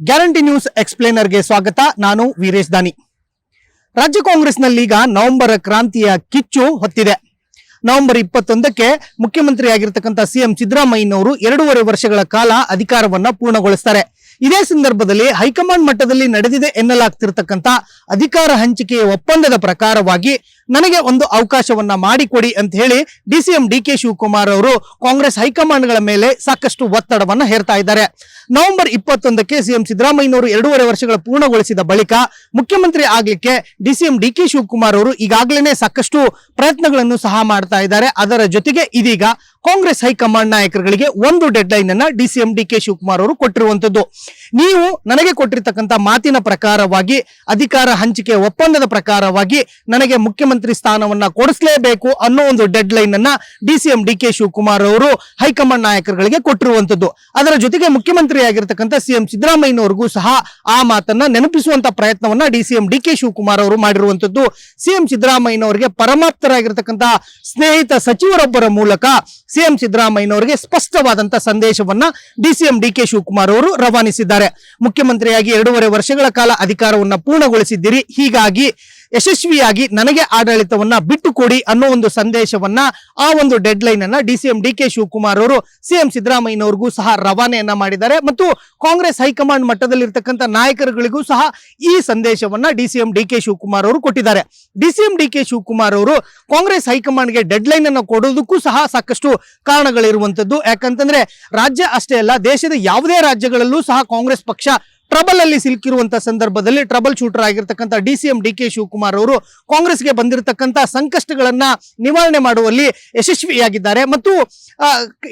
Guarantee news ಎಕ್ಸ್ಪ್ಲೇನರ್ಗೆ ಸ್ವಾಗತ. ನಾನು ವೀರೇಶ್ ದಾನಿ. ರಾಜ್ಯ ಕಾಂಗ್ರೆಸ್ನಲ್ಲೀಗ ನವೆಂಬರ್ ಕ್ರಾಂತಿಯ ಕಿಚ್ಚು ಹೊತ್ತಿದೆ. ನವೆಂಬರ್ ಇಪ್ಪತ್ತೊಂದಕ್ಕೆ ಮುಖ್ಯಮಂತ್ರಿಯಾಗಿರ್ತಕ್ಕಂಥ ಸಿಎಂ ಸಿದ್ದರಾಮಯ್ಯನವರು ಎರಡೂವರೆ ವರ್ಷಗಳ ಕಾಲ ಅಧಿಕಾರವನ್ನ ಪೂರ್ಣಗೊಳಿಸ್ತಾರೆ. ಇದೇ ಸಂದರ್ಭದಲ್ಲಿ ಹೈಕಮಾಂಡ್ ಮಟ್ಟದಲ್ಲಿ ನಡೆದಿದೆ ಎನ್ನಲಾಗ್ತಿರ್ತಕ್ಕಂಥ ಅಧಿಕಾರ ಹಂಚಿಕೆಯ ಒಪ್ಪಂದದ ಪ್ರಕಾರವಾಗಿ ನನಗೆ ಒಂದು ಅವಕಾಶವನ್ನ ಮಾಡಿಕೊಡಿ ಅಂತ ಹೇಳಿ ಡಿಸಿಎಂ ಡಿ ಕೆ ಶಿವಕುಮಾರ್ ಅವರು ಕಾಂಗ್ರೆಸ್ ಹೈಕಮಾಂಡ್ಗಳ ಮೇಲೆ ಸಾಕಷ್ಟು ಒತ್ತಡವನ್ನ ಹೇರ್ತಾ ಇದ್ದಾರೆ. ನವೆಂಬರ್ ಇಪ್ಪತ್ತೊಂದಕ್ಕೆ ಸಿಎಂ ಸಿದ್ದರಾಮಯ್ಯನವರು ಎರಡೂವರೆ ವರ್ಷಗಳ ಪೂರ್ಣಗೊಳಿಸಿದ ಬಳಿಕ ಮುಖ್ಯಮಂತ್ರಿ ಆಗ್ಲಿಕ್ಕೆ ಡಿಸಿಎಂ ಡಿ ಕೆ ಶಿವಕುಮಾರ್ ಅವರು ಈಗಾಗಲೇ ಸಾಕಷ್ಟು ಪ್ರಯತ್ನಗಳನ್ನು ಸಹ ಮಾಡ್ತಾ ಇದ್ದಾರೆ. ಅದರ ಜೊತೆಗೆ ಇದೀಗ ಕಾಂಗ್ರೆಸ್ ಹೈಕಮಾಂಡ್ ನಾಯಕರುಗಳಿಗೆ ಒಂದು ಡೆಡ್ ಲೈನ್ ಅನ್ನ ಡಿಸಿಎಂ ಡಿ ಕೆ ಶಿವಕುಮಾರ್ ಅವರು ಕೊಟ್ಟಿರುವಂತದ್ದು ನೀವು ನನಗೆ ಕೊಟ್ಟಿರ್ತಕ್ಕಂಥ ಮಾತಿನ ಪ್ರಕಾರವಾಗಿ ಅಧಿಕಾರ ಹಂಚಿಕೆ ಒಪ್ಪಂದದ ಪ್ರಕಾರವಾಗಿ ನನಗೆ ಮುಖ್ಯಮಂತ್ರಿ ಸ್ಥಾನವನ್ನ ಕೊಡಿಸಲೇಬೇಕು ಅನ್ನೋ ಒಂದು ಡೆಡ್ ಲೈನ್ ಅನ್ನ ಡಿಸಿಎಂ ಡಿ ಕೆ ಶಿವಕುಮಾರ್ ಅವರು ಹೈಕಮಾಂಡ್ ನಾಯಕರುಗಳಿಗೆ ಕೊಟ್ಟಿರುವಂತದ್ದು. ಅದರ ಜೊತೆಗೆ ಮುಖ್ಯಮಂತ್ರಿ ಆಗಿರ್ತಕ್ಕಂಥ ಸಿಎಂ ಸಿದ್ದರಾಮಯ್ಯನವರಿಗೂ ಸಹ ಆ ಮಾತನ್ನ ನೆನಪಿಸುವಂತ ಪ್ರಯತ್ನವನ್ನ ಡಿಸಿಎಂ ಡಿ ಕೆ ಶಿವಕುಮಾರ್ ಅವರು ಮಾಡಿರುವಂತದ್ದು. ಸಿಎಂ ಸಿದ್ದರಾಮಯ್ಯನವರಿಗೆ ಪರಮಾಪ್ತರಾಗಿರ್ತಕ್ಕಂಥ ಸ್ನೇಹಿತ ಸಚಿವರೊಬ್ಬರ ಮೂಲಕ ಸಿಎಂ ಸಿದ್ದರಾಮಯ್ಯನವರಿಗೆ ಸ್ಪಷ್ಟವಾದಂತ ಸಂದೇಶವನ್ನ ಡಿಸಿಎಂ ಡಿ ಕೆ ಶಿವಕುಮಾರ್ ಅವರು ರವಾನಿಸಿದ್ದಾರೆ. ಮುಖ್ಯಮಂತ್ರಿಯಾಗಿ ಎರಡೂವರೆ ವರ್ಷಗಳ ಕಾಲ ಅಧಿಕಾರವನ್ನ ಪೂರ್ಣಗೊಳಿಸಿದ್ದೀರಿ. ಹೀಗಾಗಿ ಯಶಸ್ವಿಯಾಗಿ ನನಗೆ ಆಡಳಿತವನ್ನ ಬಿಟ್ಟುಕೊಡಿ ಅನ್ನೋ ಒಂದು ಸಂದೇಶವನ್ನ ಆ ಒಂದು ಡೆಡ್ ಲೈನ್ ಅನ್ನ ಎಂ ಡಿ ಕೆ ಶಿವಕುಮಾರ್ ಅವರು ಸಿಎಂ ಸಿದ್ದರಾಮಯ್ಯನವರಿಗೂ ಸಹ ರವಾನೆಯನ್ನ ಮಾಡಿದ್ದಾರೆ. ಮತ್ತು ಕಾಂಗ್ರೆಸ್ ಹೈಕಮಾಂಡ್ ಮಟ್ಟದಲ್ಲಿರ್ತಕ್ಕಂಥ ನಾಯಕರುಗಳಿಗೂ ಸಹ ಈ ಸಂದೇಶವನ್ನ ಎಂ ಡಿ ಕೆ ಶಿವಕುಮಾರ್ ಅವರು ಕೊಟ್ಟಿದ್ದಾರೆ. D C M D K Shivakumar ಅವರು ಕಾಂಗ್ರೆಸ್ ಹೈಕಮಾಂಡ್ಗೆ ಡೆಡ್ ಲೈನ್ ಅನ್ನು ಕೊಡೋದಕ್ಕೂ ಸಹ ಸಾಕಷ್ಟು ಕಾರಣಗಳಿರುವಂತದ್ದು ಯಾಕಂತಂದ್ರೆ ರಾಜ್ಯ ಅಷ್ಟೇ ಅಲ್ಲ, ದೇಶದ ಯಾವುದೇ ರಾಜ್ಯಗಳಲ್ಲೂ ಸಹ ಕಾಂಗ್ರೆಸ್ ಪಕ್ಷ ಟ್ರಬಲ್ ಅಲ್ಲಿ ಸಿಲುಕಿರುವಂತ ಸಂದರ್ಭದಲ್ಲಿ ಟ್ರಬಲ್ ಶೂಟರ್ ಆಗಿರ್ತಕ್ಕಂಥ D C M D K Shivakumar ಅವರು ಕಾಂಗ್ರೆಸ್ಗೆ ಬಂದಿರತಕ್ಕಂತ ಸಂಕಷ್ಟಗಳನ್ನ ನಿವಾರಣೆ ಮಾಡುವಲ್ಲಿ ಯಶಸ್ವಿಯಾಗಿದ್ದಾರೆ. ಮತ್ತು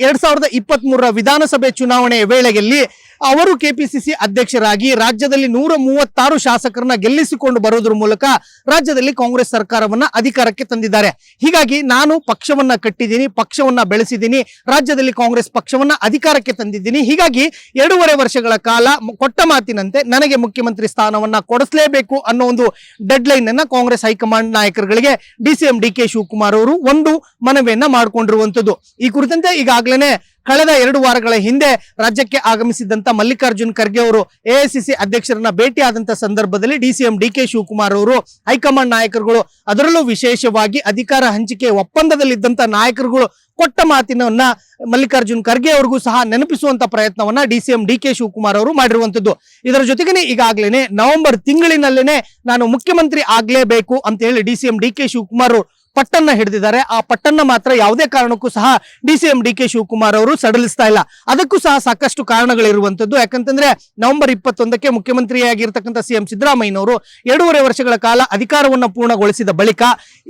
ಎರಡ್ ಸಾವಿರದ ಇಪ್ಪತ್ತ್ ಮೂರರ ವಿಧಾನಸಭೆ ಚುನಾವಣೆ ವೇಳೆಯಲ್ಲಿ ಅವರು ಕೆಪಿಸಿಸಿ ಅಧ್ಯಕ್ಷರಾಗಿ ರಾಜ್ಯದಲ್ಲಿ ನೂರ ಮೂವತ್ತಾರು ಶಾಸಕರನ್ನ ಗೆಲ್ಲಿಸಿಕೊಂಡು ಬರೋದ್ರ ಮೂಲಕ ರಾಜ್ಯದಲ್ಲಿ ಕಾಂಗ್ರೆಸ್ ಸರ್ಕಾರವನ್ನ ಅಧಿಕಾರಕ್ಕೆ ತಂದಿದ್ದಾರೆ. ಹೀಗಾಗಿ ನಾನು ಪಕ್ಷವನ್ನ ಕಟ್ಟಿದ್ದೀನಿ, ಪಕ್ಷವನ್ನ ಬೆಳೆಸಿದ್ದೀನಿ, ರಾಜ್ಯದಲ್ಲಿ ಕಾಂಗ್ರೆಸ್ ಪಕ್ಷವನ್ನ ಅಧಿಕಾರಕ್ಕೆ ತಂದಿದ್ದೀನಿ. ಹೀಗಾಗಿ ಎರಡೂವರೆ ವರ್ಷಗಳ ಕಾಲ ಕೊಟ್ಟ ಮಾತಿನಂತೆ ನನಗೆ ಮುಖ್ಯಮಂತ್ರಿ ಸ್ಥಾನವನ್ನ ಕೊಡಿಸಲೇಬೇಕು ಅನ್ನೋ ಒಂದು ಡೆಡ್ ಲೈನ್ ಅನ್ನ ಕಾಂಗ್ರೆಸ್ ಹೈಕಮಾಂಡ್ ನಾಯಕರುಗಳಿಗೆ ಡಿಸಿಎಂ ಡಿ ಕೆ ಶಿವಕುಮಾರ್ ಅವರು ಒಂದು ಮನವಿಯನ್ನ ಮಾಡಿಕೊಂಡಿರುವಂತದ್ದು. ಈ ಕುರಿತಂತೆ ಈಗಾಗಲೇ ಕಳೆದ ಎರಡು ವಾರಗಳ ಹಿಂದೆ ರಾಜ್ಯಕ್ಕೆ ಆಗಮಿಸಿದಂತ ಮಲ್ಲಿಕಾರ್ಜುನ್ ಖರ್ಗೆ ಅವರು ಎಐಸಿಸಿ ಅಧ್ಯಕ್ಷರನ್ನ ಭೇಟಿಯಾದಂತ ಸಂದರ್ಭದಲ್ಲಿ ಡಿಸಿಎಂ ಡಿ ಕೆ ಶಿವಕುಮಾರ್ ಅವರು ಹೈಕಮಾಂಡ್ ನಾಯಕರುಗಳು ಅದರಲ್ಲೂ ವಿಶೇಷವಾಗಿ ಅಧಿಕಾರ ಹಂಚಿಕೆ ಒಪ್ಪಂದದಲ್ಲಿದ್ದಂತ ನಾಯಕರುಗಳು ಕೊಟ್ಟ ಮಾತಿನವನ್ನ ಮಲ್ಲಿಕಾರ್ಜುನ್ ಖರ್ಗೆ ಅವ್ರಿಗೂ ಸಹ ನೆನಪಿಸುವಂತ ಪ್ರಯತ್ನವನ್ನ ಡಿಸಿಎಂ ಡಿ ಕೆ ಶಿವಕುಮಾರ್ ಅವರು ಮಾಡಿರುವಂತದ್ದು. ಇದರ ಜೊತೆಗೇನೆ ಈಗಾಗಲೇ ನವೆಂಬರ್ ತಿಂಗಳಿನಲ್ಲೇನೆ ನಾನು ಮುಖ್ಯಮಂತ್ರಿ ಆಗ್ಲೇಬೇಕು ಅಂತ ಹೇಳಿ ಡಿಸಿಎಂ ಡಿ ಕೆ ಶಿವಕುಮಾರ್ ಅವರು ಪಟ್ಟನ್ನ ಹಿಡಿದಿದ್ದಾರೆ. ಆ ಪಟ್ಟನ್ನ ಮಾತ್ರ ಯಾವುದೇ ಕಾರಣಕ್ಕೂ ಸಹ D C M D K Shivakumar ಅವರು ಸಡಲಿಸ್ತಾ ಇಲ್ಲ. ಅದಕ್ಕೂ ಸಹ ಸಾಕಷ್ಟು ಕಾರಣಗಳಿರುವಂತದ್ದು ಯಾಕಂತಂದ್ರೆ ನವೆಂಬರ್ ಇಪ್ಪತ್ತೊಂದಕ್ಕೆ ಮುಖ್ಯಮಂತ್ರಿಯಾಗಿರ್ತಕ್ಕಂಥ ಸಿಎಂ ಸಿದ್ದರಾಮಯ್ಯನವರು ಎರಡೂವರೆ ವರ್ಷಗಳ ಕಾಲ ಅಧಿಕಾರವನ್ನು ಪೂರ್ಣಗೊಳಿಸಿದ ಬಳಿಕ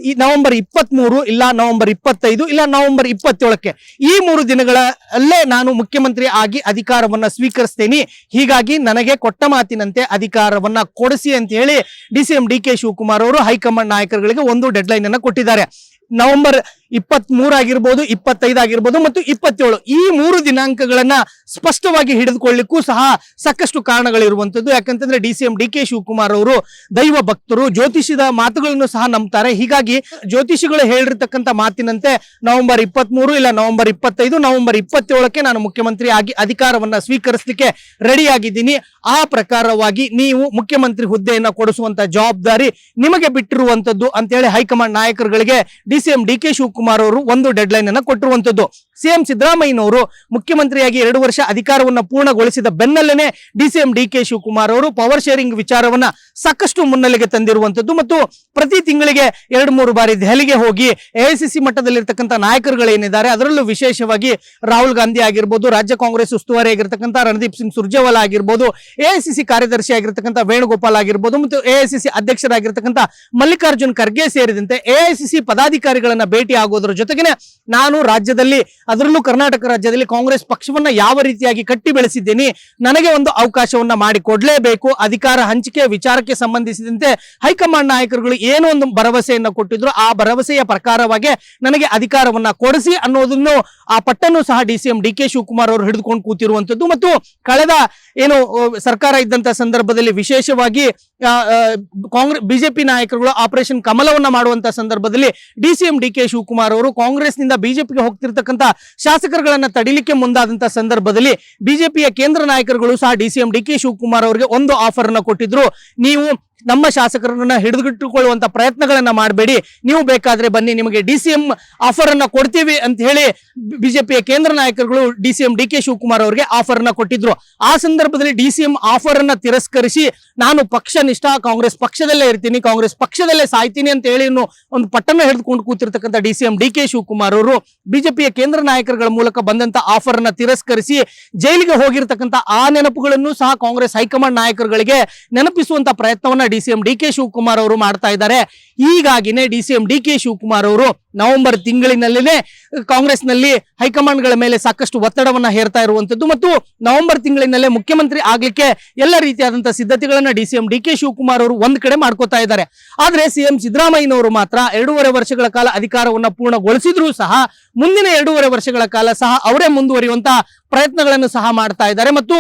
ಈ ನವೆಂಬರ್ ಇಪ್ಪತ್ಮೂರು ಇಲ್ಲ ನವೆಂಬರ್ ಇಪ್ಪತ್ತೈದು ಇಲ್ಲ ನವೆಂಬರ್ ಇಪ್ಪತ್ತೇಳಕ್ಕೆ ಈ ಮೂರು ದಿನಗಳಲ್ಲೇ ನಾನು ಮುಖ್ಯಮಂತ್ರಿ ಆಗಿ ಅಧಿಕಾರವನ್ನ ಸ್ವೀಕರಿಸ್ತೇನೆ. ಹೀಗಾಗಿ ನನಗೆ ಕೊಟ್ಟ ಮಾತಿನಂತೆ ಅಧಿಕಾರವನ್ನ ಕೊಡಿಸಿ ಅಂತ ಹೇಳಿ ಡಿಸಿಎಂ ಡಿ ಕೆ ಶಿವಕುಮಾರ್ ಅವರು ಹೈಕಮಾಂಡ್ ನಾಯಕರುಗಳಿಗೆ ಒಂದು ಡೆಡ್ ಲೈನ್ ಅನ್ನ ಕೊಟ್ಟಿದ್ದಾರೆ. ನವೆಂಬರ್ ಇಪ್ಪತ್ತ್ ಆಗಿರ್ಬೋದು ಇಪ್ಪತ್ತೈದು ಆಗಿರ್ಬೋದು ಮತ್ತು ಇಪ್ಪತ್ತೇಳು. ಈ ಮೂರು ದಿನಾಂಕಗಳನ್ನ ಸ್ಪಷ್ಟವಾಗಿ ಹಿಡಿದುಕೊಳ್ಳಿಕ್ಕೂ ಸಹ ಸಾಕಷ್ಟು ಕಾರಣಗಳಿರುವಂತದ್ದು ಯಾಕಂತಂದ್ರೆ D C M, D K Shivakumar ಅವರು ದೈವ ಭಕ್ತರು, ಜ್ಯೋತಿಷದ ಮಾತುಗಳನ್ನು ಸಹ ನಂಬ್ತಾರೆ. ಹೀಗಾಗಿ ಜ್ಯೋತಿಷಿಗಳು ಹೇಳಿರ್ತಕ್ಕಂಥ ಮಾತಿನಂತೆ ನವೆಂಬರ್ ಇಪ್ಪತ್ಮೂರು ಇಲ್ಲ ನವೆಂಬರ್ ಇಪ್ಪತ್ತೈದು, ನವೆಂಬರ್ ಇಪ್ಪತ್ತೇಳಕ್ಕೆ ನಾನು ಮುಖ್ಯಮಂತ್ರಿ ಆಗಿ ಅಧಿಕಾರವನ್ನ ಸ್ವೀಕರಿಸಲಿಕ್ಕೆ ರೆಡಿ ಆಗಿದ್ದೀನಿ ಆ ಪ್ರಕಾರವಾಗಿ ನೀವು ಮುಖ್ಯಮಂತ್ರಿ ಹುದ್ದೆಯನ್ನು ಕೊಡಿಸುವಂತ ಜವಾಬ್ದಾರಿ ನಿಮಗೆ ಬಿಟ್ಟಿರುವಂತದ್ದು ಅಂತೇಳಿ ಹೈಕಮಾಂಡ್ ನಾಯಕರುಗಳಿಗೆ ಡಿಸಿಎಂ ಡಿ ಕೆ ಶಿವಕುಮಾರ್ ಅವರು ಒಂದು ಡೆಡ್ ಲೈನ್ ಅನ್ನ ಕೊಟ್ಟಿರುವಂತದ್ದು ಸಿಎಂ ಸಿದ್ದರಾಮಯ್ಯನವರು ಮುಖ್ಯಮಂತ್ರಿಯಾಗಿ ಎರಡು ವರ್ಷ ಅಧಿಕಾರವನ್ನ ಪೂರ್ಣಗೊಳಿಸಿದ ಬೆನ್ನಲ್ಲೇ ಡಿಸಿಎಂ ಡಿ ಕೆ ಶಿವಕುಮಾರ್ ಅವರು ಪವರ್ ಶೇರಿಂಗ್ ವಿಚಾರವನ್ನ ಸಾಕಷ್ಟು ಮುನ್ನೆಲೆಗೆ ತಂದಿರುವಂತದ್ದು ಮತ್ತು ಪ್ರತಿ ತಿಂಗಳಿಗೆ ಎರಡು ಮೂರು ಬಾರಿ ದೆಹಲಿಗೆ ಹೋಗಿ ಎಐಸಿಸಿ ಮಟ್ಟದಲ್ಲಿರ್ತಕ್ಕಂಥ ನಾಯಕರುಗಳೇನಿದ್ದಾರೆ ಅದರಲ್ಲೂ ವಿಶೇಷವಾಗಿ ರಾಹುಲ್ ಗಾಂಧಿ ಆಗಿರ್ಬೋದು, ರಾಜ್ಯ ಕಾಂಗ್ರೆಸ್ ಉಸ್ತುವಾರಿ ಆಗಿರ್ತಕ್ಕಂಥ ರಣದೀಪ್ ಸಿಂಗ್ ಸುರ್ಜೇವಾಲಾ ಆಗಿರ್ಬೋದು ಎಐಸಿಸಿ ಕಾರ್ಯದರ್ಶಿ ಆಗಿರ್ತಕ್ಕಂಥ ವೇಣುಗೋಪಾಲ್ ಆಗಿರ್ಬೋದು ಮತ್ತು ಎಐಸಿಸಿ ಅಧ್ಯಕ್ಷರಾಗಿರ್ತಕ್ಕಂಥ ಮಲ್ಲಿಕಾರ್ಜುನ್ ಖರ್ಗೆ ಸೇರಿದಂತೆ ಎಐಸಿಸಿ ಪದಾಧಿಕಾರಿಗಳನ್ನ ಭೇಟಿ ಆಗೋದ್ರ ಜೊತೆಗೇನೆ ನಾನು ರಾಜ್ಯದಲ್ಲಿ, ಅದರಲ್ಲೂ ಕರ್ನಾಟಕ ರಾಜ್ಯದಲ್ಲಿ ಕಾಂಗ್ರೆಸ್ ಪಕ್ಷವನ್ನ ಯಾವ ರೀತಿಯಾಗಿ ಕಟ್ಟಿ ಬೆಳೆಸಿದ್ದೀನಿ, ನನಗೆ ಒಂದು ಅವಕಾಶವನ್ನ ಮಾಡಿ ಕೊಡ್ಲೇಬೇಕು, ಅಧಿಕಾರ ಹಂಚಿಕೆ ವಿಚಾರಕ್ಕೆ ಸಂಬಂಧಿಸಿದಂತೆ ಹೈಕಮಾಂಡ್ ನಾಯಕರುಗಳು ಏನೋ ಒಂದು ಭರವಸೆಯನ್ನ ಕೊಟ್ಟಿದ್ರು, ಆ ಭರವಸೆಯ ಪ್ರಕಾರವಾಗಿ ನನಗೆ ಅಧಿಕಾರವನ್ನ ಕೊಡಿಸಿ ಅನ್ನೋದನ್ನು ಆ ಪಟ್ಟನ್ನು ಸಹ D C M D K Shivakumar ಅವರು ಹಿಡಿದುಕೊಂಡು ಕೂತಿರುವಂತದ್ದು ಮತ್ತು ಕಳೆದ ಏನು ಸರ್ಕಾರ ಇದ್ದಂತ ಸಂದರ್ಭದಲ್ಲಿ ವಿಶೇಷವಾಗಿ ಕಾಂಗ್ರೆಸ್ ಬಿಜೆಪಿ ನಾಯಕರುಗಳು ಆಪರೇಷನ್ ಕಮಲವನ್ನ ಮಾಡುವಂತ ಸಂದರ್ಭದಲ್ಲಿ D C M D K Shivakumar Shivakumar ಅವರು ಕಾಂಗ್ರೆಸ್ನಿಂದ ಬಿಜೆಪಿಗೆ ಹೋಗ್ತಿರ್ತಕ್ಕಂಥ ಶಾಸಕರುಗಳನ್ನ ತಡಿಲಿಕ್ಕೆ ಮುಂದಾದಂತ ಸಂದರ್ಭದಲ್ಲಿ ಬಿಜೆಪಿಯ ಕೇಂದ್ರ ನಾಯಕರುಗಳು ಸಹ D C M D K Shivakumar ಅವರಿಗೆ ಒಂದು ಆಫರ್ ಅನ್ನ ಕೊಟ್ಟಿದ್ರು. ನೀವು ನಮ್ಮ ಶಾಸಕರನ್ನ ಹಿಡಿದುಗಿಟ್ಟುಕೊಳ್ಳುವಂತ ಪ್ರಯತ್ನಗಳನ್ನ ಮಾಡಬೇಡಿ. ನೀವು ಬೇಕಾದ್ರೆ ಬನ್ನಿ, ನಿಮಗೆ ಡಿ ಸಿ ಎಂ ಆಫರ್ ಅನ್ನ ಕೊಡ್ತೀವಿ ಅಂತ ಹೇಳಿ ಬಿಜೆಪಿಯ ಕೇಂದ್ರ ನಾಯಕರುಗಳು D C M D K Shivakumar ಅವರಿಗೆ ಆಫರ್ ಅನ್ನ ಕೊಟ್ಟಿದ್ರು. ಆ ಸಂದರ್ಭದಲ್ಲಿ ಡಿ ಸಿ ಎಂ ಆಫರ್ ಅನ್ನ ತಿರಸ್ಕರಿಸಿ, ನಾನು ಪಕ್ಷ ನಿಷ್ಠ, ಕಾಂಗ್ರೆಸ್ ಪಕ್ಷದಲ್ಲೇ ಇರ್ತೀನಿ, ಕಾಂಗ್ರೆಸ್ ಪಕ್ಷದಲ್ಲೇ ಸಾಯ್ತೀನಿ ಅಂತ ಹೇಳಿ ಒಂದು ಪಟ್ಟಣ ಹಿಡಿದುಕೊಂಡು ಕೂತಿರ್ತಕ್ಕಂಥ D C M D K Shivakumar ಅವರು ಬಿಜೆಪಿಯ ಕೇಂದ್ರ ನಾಯಕರುಗಳ ಮೂಲಕ ಬಂದಂತ ಆಫರ್ ಅನ್ನ ತಿರಸ್ಕರಿಸಿ, ಜೈಲಿಗೆ ಹೋಗಿರ್ತಕ್ಕಂಥ ಆ ನೆನಪುಗಳನ್ನು ಸಹ ಕಾಂಗ್ರೆಸ್ ಹೈಕಮಾಂಡ್ ನಾಯಕರುಗಳಿಗೆ ನೆನಪಿಸುವಂತ ಪ್ರಯತ್ನವನ್ನ D C M D K Shivakumar ಅವರು ಮಾಡ್ತಾ ಇದ್ದಾರೆ. ಹೀಗಾಗಿನೇ D C M D K Shivakumar ಅವರು ನವೆಂಬರ್ ತಿಂಗಳಿನಲ್ಲಿನೇ ಕಾಂಗ್ರೆಸ್ನಲ್ಲಿ ಹೈಕಮಾಂಡ್ಗಳ ಮೇಲೆ ಸಾಕಷ್ಟು ಒತ್ತಡವನ್ನು ಹೇರ್ತಾ ಇರುವಂತದ್ದು ಮತ್ತು ನವೆಂಬರ್ ತಿಂಗಳಿನಲ್ಲೇ ಮುಖ್ಯಮಂತ್ರಿ ಆಗ್ಲಿಕ್ಕೆ ಎಲ್ಲ ರೀತಿಯಾದಂತಹ ಸಿದ್ಧತೆಗಳನ್ನ D C M D K Shivakumar ಅವರು ಒಂದ್ ಕಡೆ ಮಾಡ್ಕೋತಾ ಇದ್ದಾರೆ. ಆದ್ರೆ ಸಿಎಂ ಸಿದ್ದರಾಮಯ್ಯನವರು ಮಾತ್ರ ಎರಡೂವರೆ ವರ್ಷಗಳ ಕಾಲ ಅಧಿಕಾರವನ್ನು ಪೂರ್ಣಗೊಳಿಸಿದರೂ ಸಹ ಮುಂದಿನ ಎರಡೂವರೆ ವರ್ಷಗಳ ಕಾಲ ಸಹ ಅವರೇ ಮುಂದುವರಿಯುವಂತಹ ಪ್ರಯತ್ನಗಳನ್ನು ಸಹ ಮಾಡ್ತಾ ಇದ್ದಾರೆ. ಮತ್ತು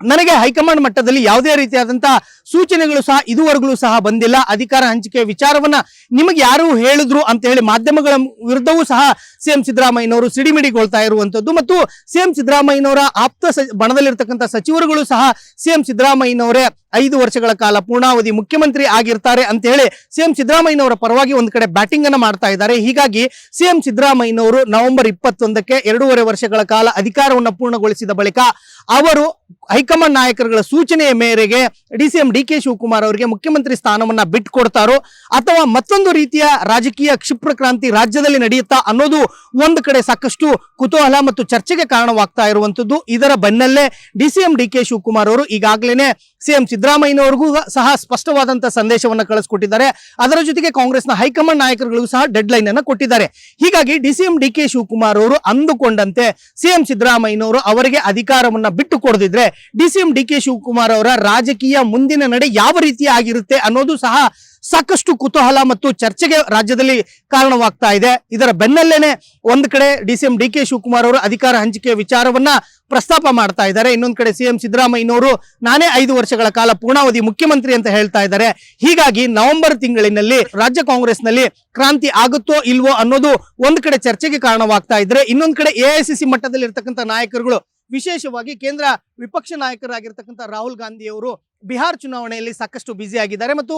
ನನಗೆ ಹೈಕಮಾಂಡ್ ಮಟ್ಟದಲ್ಲಿ ಯಾವುದೇ ರೀತಿಯಾದಂತಹ ಸೂಚನೆಗಳು ಸಹ ಇದುವರೆಗೂ ಸಹ ಬಂದಿಲ್ಲ. ಅಧಿಕಾರ ಹಂಚಿಕೆ ವಿಚಾರವನ್ನ ನಿಮಗೆ ಯಾರು ಹೇಳಿದ್ರು ಅಂತ ಹೇಳಿ ಮಾಧ್ಯಮಗಳ ವಿರುದ್ಧವೂ ಸಹ ಸಿಎಂ ಸಿದ್ದರಾಮಯ್ಯನವರು ಸಿಡಿಮಿಡಿಗೊಳ್ತಾ ಇರುವಂತದ್ದು. ಮತ್ತು ಸಿಎಂ ಸಿದ್ದರಾಮಯ್ಯನವರ ಆಪ್ತ ಬಣದಲ್ಲಿರ್ತಕ್ಕಂಥ ಸಚಿವರುಗಳು ಸಹ ಸಿಎಂ ಸಿದ್ದರಾಮಯ್ಯನವರೇ ಐದು ವರ್ಷಗಳ ಕಾಲ ಪೂರ್ಣಾವಧಿ ಮುಖ್ಯಮಂತ್ರಿ ಆಗಿರ್ತಾರೆ ಅಂತ ಹೇಳಿ ಸಿಎಂ ಸಿದ್ದರಾಮಯ್ಯನವರ ಪರವಾಗಿ ಒಂದು ಕಡೆ ಬ್ಯಾಟಿಂಗ್ ಅನ್ನ ಮಾಡ್ತಾ ಇದ್ದಾರೆ. ಹೀಗಾಗಿ ಸಿಎಂ ಸಿದ್ದರಾಮಯ್ಯನವರು ನವೆಂಬರ್ ಇಪ್ಪತ್ತೊಂದಕ್ಕೆ ಎರಡೂವರೆ ವರ್ಷಗಳ ಕಾಲ ಅಧಿಕಾರವನ್ನು ಪೂರ್ಣಗೊಳಿಸಿದ ಬಳಿಕ ಅವರು ಹೈಕಮಾಂಡ್ ನಾಯಕರುಗಳ ಸೂಚನೆಯ ಮೇರೆಗೆ D C M D K Shivakumar ಅವರಿಗೆ ಮುಖ್ಯಮಂತ್ರಿ ಸ್ಥಾನವನ್ನ ಬಿಟ್ಟುಕೊಡ್ತಾರೋ ಅಥವಾ ಮತ್ತೊಂದು ರೀತಿಯ ರಾಜಕೀಯ ಕ್ಷಿಪ್ರ ಕ್ರಾಂತಿ ರಾಜ್ಯದಲ್ಲಿ ನಡೆಯುತ್ತಾ ಅನ್ನೋದು ಒಂದು ಕಡೆ ಸಾಕಷ್ಟು ಕುತೂಹಲ ಮತ್ತು ಚರ್ಚೆಗೆ ಕಾರಣವಾಗ್ತಾ ಇರುವಂತದ್ದು ಇದರ ಬೆನ್ನಲ್ಲೇ D C M D K Shivakumar ಅವರು ಈಗಾಗಲೇ ಸಿಎಂ ಸಿದ್ದರಾಮಯ್ಯನವರಿಗೂ ಸಹ ಸ್ಪಷ್ಟವಾದಂತಹ ಸಂದೇಶವನ್ನು ಕಳಿಸ್ಕೊಟ್ಟಿದ್ದಾರೆ. ಅದರ ಜೊತೆಗೆ ಕಾಂಗ್ರೆಸ್ನ ಹೈಕಮಾಂಡ್ ನಾಯಕರುಗಳಿಗೂ ಸಹ ಡೆಡ್ ಲೈನ್ ಅನ್ನು ಕೊಟ್ಟಿದ್ದಾರೆ. ಹೀಗಾಗಿ D C M D K Shivakumar ಅವರು ಅಂದುಕೊಂಡಂತೆ ಸಿಎಂ ಸಿದ್ದರಾಮಯ್ಯನವರು ಅವರಿಗೆ ಅಧಿಕಾರವನ್ನ ಬಿಟ್ಟು ಕೊಡದಿದ್ರೆ D C D K Shivakumar ಅವರ ರಾಜಕೀಯ ಮುಂದಿನ ನಡೆ ಯಾವ ರೀತಿ ಆಗಿರುತ್ತೆ ಅನ್ನೋದು ಸಹ ಸಾಕಷ್ಟು ಕುತೂಹಲ ಮತ್ತು ಚರ್ಚೆಗೆ ರಾಜ್ಯದಲ್ಲಿ ಕಾರಣವಾಗ್ತಾ ಇದೆ. ಇದರ ಬೆನ್ನಲ್ಲೇನೆ ಒಂದ್ ಕಡೆ D C M D K Shivakumar ಅವರು ಅಧಿಕಾರ ಹಂಚಿಕೆಯ ವಿಚಾರವನ್ನ ಪ್ರಸ್ತಾಪ ಮಾಡ್ತಾ ಇದ್ದಾರೆ. ಇನ್ನೊಂದ್ ಕಡೆ ಸಿಎಂ ಸಿದ್ದರಾಮಯ್ಯನವರು ನಾನೇ ಐದು ವರ್ಷಗಳ ಕಾಲ ಪೂರ್ಣಾವಧಿ ಮುಖ್ಯಮಂತ್ರಿ ಅಂತ ಹೇಳ್ತಾ ಇದ್ದಾರೆ. ಹೀಗಾಗಿ ನವೆಂಬರ್ ತಿಂಗಳಿನಲ್ಲಿ ರಾಜ್ಯ ಕಾಂಗ್ರೆಸ್ನಲ್ಲಿ ಕ್ರಾಂತಿ ಆಗುತ್ತೋ ಇಲ್ವೋ ಅನ್ನೋದು ಒಂದ್ ಕಡೆ ಚರ್ಚೆಗೆ ಕಾರಣವಾಗ್ತಾ ಇದ್ರೆ, ಇನ್ನೊಂದ್ ಕಡೆ ಎಐಸಿಸಿ ಮಟ್ಟದಲ್ಲಿ ಇರ್ತಕ್ಕಂಥ ನಾಯಕರುಗಳು ವಿಶೇಷವಾಗಿ ಕೇಂದ್ರ ವಿಪಕ್ಷ ನಾಯಕರಾಗಿರ್ತಕ್ಕಂಥ ರಾಹುಲ್ ಗಾಂಧಿ ಅವರು ಬಿಹಾರ್ ಚುನಾವಣೆಯಲ್ಲಿ ಸಾಕಷ್ಟು ಬ್ಯುಸಿ ಆಗಿದ್ದಾರೆ ಮತ್ತು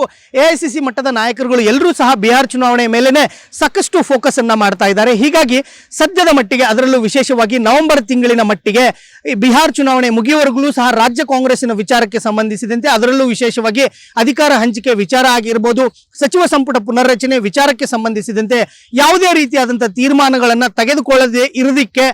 ಸಿ ಮಟ್ಟದ ನಾಯಕರುಗಳು ಎಲ್ಲರೂ ಸಹ ಬಿಹಾರ್ ಚುನಾವಣೆ ಮೇಲೇ ಸಾಕಷ್ಟು ಫೋಕಸ್ ಅನ್ನ ಮಾಡ್ತಾ ಇದ್ದಾರೆ. ಹೀಗಾಗಿ ಸದ್ಯದ ಮಟ್ಟಿಗೆ ಅದರಲ್ಲೂ ವಿಶೇಷವಾಗಿ ನವೆಂಬರ್ ತಿಂಗಳಿನ ಮಟ್ಟಿಗೆ ಬಿಹಾರ್ ಚುನಾವಣೆ ಮುಗಿಯುವವರೆಗೂ ಸಹ ರಾಜ್ಯ ಕಾಂಗ್ರೆಸ್ಸಿನ ವಿಚಾರಕ್ಕೆ ಸಂಬಂಧಿಸಿದಂತೆ ಅದರಲ್ಲೂ ವಿಶೇಷವಾಗಿ ಅಧಿಕಾರ ಹಂಚಿಕೆ ವಿಚಾರ ಆಗಿರ್ಬೋದು, ಸಚಿವ ಸಂಪುಟ ಪುನರ್ರಚನೆ ವಿಚಾರಕ್ಕೆ ಸಂಬಂಧಿಸಿದಂತೆ ಯಾವುದೇ ರೀತಿಯಾದಂತಹ ತೀರ್ಮಾನಗಳನ್ನ ತೆಗೆದುಕೊಳ್ಳದೆ ಇರೋದಕ್ಕೆ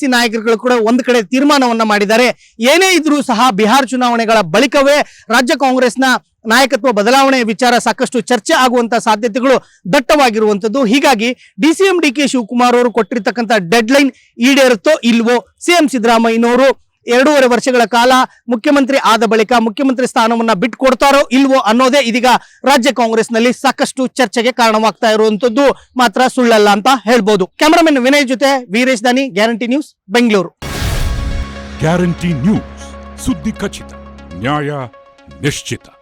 ಸಿ ನಾಯಕರುಗಳು ಕೂಡ ಒಂದು ಕಡೆ ತೀರ್ಮಾನವನ್ನು ಮಾಡಿದ್ದಾರೆ. ಏನೇ ಇದ್ರೂ ಸಹ ಬಿಹಾರ್ ಚುನಾವಣೆಗಳ ಬಳಿಕವೇ ರಾಜ್ಯ ಕಾಂಗ್ರೆಸ್ನ ನಾಯಕತ್ವ ಬದಲಾವಣೆ ವಿಚಾರ ಸಾಕಷ್ಟು ಚರ್ಚೆ ಆಗುವಂತಹ ಸಾಧ್ಯತೆಗಳು ದಟ್ಟವಾಗಿರುವಂತದ್ದು. ಹೀಗಾಗಿ D C D K Shivakumar ಅವರು ಕೊಟ್ಟಿರ್ತಕ್ಕಂಥ ಡೆಡ್ ಲೈನ್ ಈಡೇರುತ್ತೋ ಇಲ್ವೋ ಸಿಎಂ ಸಿದ್ದರಾಮಯ್ಯನವರು ಎರಡೂವರೆ ವರ್ಷಗಳ ಕಾಲ ಮುಖ್ಯಮಂತ್ರಿ ಆದ ಬಳಿಕ ಮುಖ್ಯಮಂತ್ರಿ ಸ್ಥಾನವನ್ನ ಬಿಟ್ಕೊಡ್ತಾರೋ ಇಲ್ವೋ ಅನ್ನೋದೇ ಇದೀಗ ರಾಜ್ಯ ಕಾಂಗ್ರೆಸ್ನಲ್ಲಿ ಸಾಕಷ್ಟು ಚರ್ಚೆಗೆ ಕಾರಣವಾಗ್ತಾ ಇರುವಂತದ್ದು ಮಾತ್ರ ಸುಳ್ಳಲ್ಲ ಅಂತ ಹೇಳ್ಬೋದು. ಕ್ಯಾಮರಾಮನ್ ವಿನಯ್ ಜೊತೆ Veeresh Dani, guarantee news, Bengaluru. Guarantee news, ಸುದ್ದಿ ಖಚಿತ. Сняя нищета.